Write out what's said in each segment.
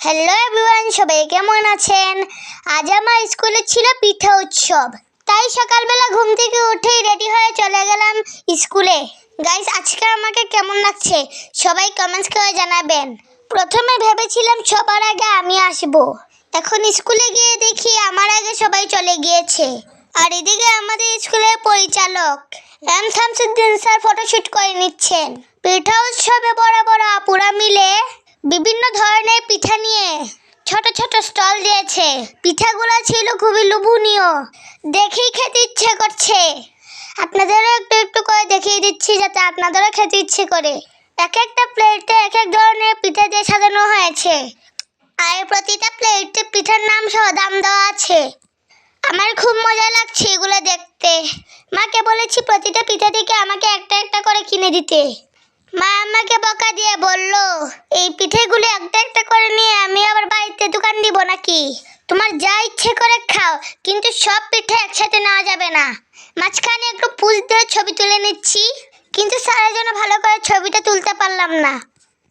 Hello everyone সবাই কেমন আছেন? আজ আমার স্কুলে ছিল পিঠা উৎসব। তাই সকালবেলা ঘুম থেকে উঠেই রেডি হয়ে চলে গেলাম স্কুলে। গাইস আজকে আমাকে কেমন লাগছে? সবাই কমেন্টস করে জানাবেন। প্রথমে ভেবেছিলাম সবার আগে আমি আসব। এখন স্কুলে গিয়ে দেখি আমার আগে সবাই চলে গিয়েছে। আর এদিকে আমাদের স্কুলের পরিচালক এম শামসুদ্দিন স্যার ফটোশ্যুট করে নিচ্ছেন। পিঠা উৎসবে বড় বড় আপুরা মিলে বিভিন্ন ধরনের পিঠা নিয়ে ছোট ছোট স্টল দিয়েছে। পিঠাগুলো ছিল খুবই লোভনীয়। দেখেই খেতে ইচ্ছে করছে। আপনাদেরও একটু একটু করে দেখিয়ে দিচ্ছি যাতে আপনাদেরও খেতে ইচ্ছে করে। এক একটা প্লেটে এক এক ধরনের পিঠা দিয়ে সাজানো হয়েছে। আর প্রতিটা প্লেটে পিঠার নাম সহ দাম দেওয়া আছে। আমার খুব মজা লাগছে এগুলো দেখতে। মাকে বলেছি প্রতিটা পিঠা থেকে আমাকে একটা একটা করে কিনে দিতে। মা আমাকে বকা দিয়ে বলল, এই পিঠেগুলো একটা একটা করে নিয়ে আমি আবার বাড়িতে দোকান দিব নাকি? তোমার যা ইচ্ছে করে খাও, কিন্তু সব পিঠে একসাথে নেওয়া যাবে না। মাঝখানে একটু পুষ দিয়ে ছবি তুলে নিচ্ছি, কিন্তু স্যারের জন্য ভালো করে ছবিটা তুলতে পারলাম না।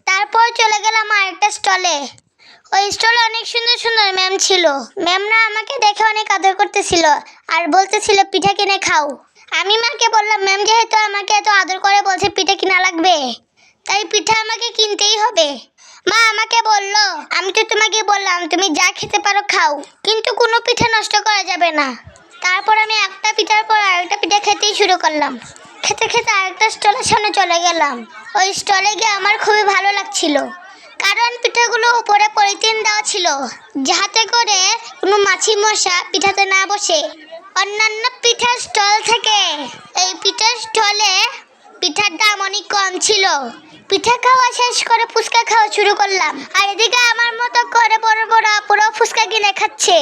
তারপর চলে গেলাম আরেকটা স্টলে। ওই স্টলে অনেক সুন্দর সুন্দর ম্যাম ছিল। ম্যামরা আমাকে দেখে অনেক আদর করতেছিল আর বলতেছিল, পিঠা কিনে খাও। আমি মাকে বললাম, ম্যাম, যেহেতু আমাকে এত আদর করে বলছে পিঠা কিনা লাগবে, তাই পিঠা আমাকে কিনতেই হবে। মা আমাকে বলল, আমি তো তোমাকে বললাম, তুমি যা খেতে পারো খাও, কিন্তু কোনো পিঠা নষ্ট করা যাবে না। তারপর আমি একটা পিঠার পর আরেকটা পিঠা খেতেই শুরু করলাম। খেতে খেতে আরেকটা স্টলের সামনে চলে গেলাম। ওই স্টলে গিয়ে আমার খুবই ভালো লাগছিল, কারণ পিঠাগুলো উপরে পলিথিন দেওয়া ছিল, যাতে করে কোনো মাছি মশা পিঠাতে না বসে। অন্যান্য পিঠার স্টল থেকে। এই পিঠার স্টলে পিঠার দাম অনেক কম ছিল। পিঠা খাওয়া শেষ করে ফুচকা খাওয়া শুরু করলাম। আর এদিকে আমার মতো করে বড় বড় পুরো ফুচকা কিনে খাচ্ছে।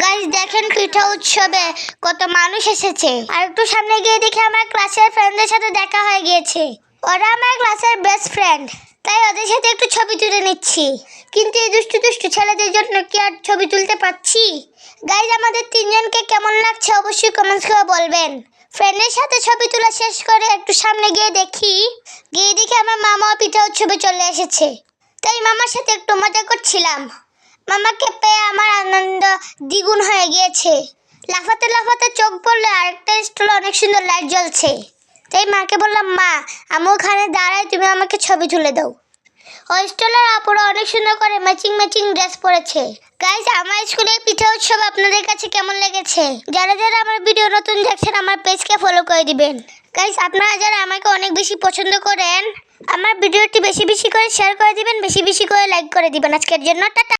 গাইস দেখেন পিঠা উৎসবে কত মানুষ এসেছে। আর একটু সামনে গিয়ে দেখি আমার ক্লাসের ফ্রেন্ডদের সাথে দেখা হয়ে গিয়েছে। ওরা আমার ক্লাসের বেস্ট ফ্রেন্ড তাই ওদের সাথে একটু ছবি তুলে নিচ্ছি। কিন্তু এই দুষ্টু দুষ্টু ছেলেদের জন্য কি আর ছবি তুলতে পারছি? গাইজ আমাদের তিনজনকে কেমন লাগছে অবশ্যই কমেন্টস করে বলবেন। ফ্রেন্ডের সাথে ছবি তোলা শেষ করে একটু সামনে গিয়ে দেখি। গিয়ে দেখি আমার মামা পিঠা ছবি চলে এসেছে। তাই মামার সাথে একটু মজা করছিলাম। মামাকে পেয়ে আমার আনন্দ দ্বিগুণ হয়ে গিয়েছে। লাফাতে লাফাতে চোখ পড়লে, আরেকটা স্টলে অনেক সুন্দর লাইট জ্বলছে। তাই মাকে বললাম, মা আমি ওখানে দাঁড়াই, তুমি আমাকে ছবি তুলে দাও। ওই স্টলের আপুরা অনেক সুন্দর করে ম্যাচিং ম্যাচিং ড্রেস পরেছে। গাইজ আমার স্কুলের পিঠা উৎসব আপনাদের কাছে কেমন লেগেছে? যারা যারা আমার ভিডিও নতুন দেখছেন, আমার পেজকে ফলো করে দিবেন। গাইজ আপনারা যারা আমাকে অনেক বেশি পছন্দ করেন, আমার ভিডিওটি বেশি বেশি করে শেয়ার করে দিবেন, বেশি বেশি করে লাইক করে দিবেন। আজকের জন্য, টাটা।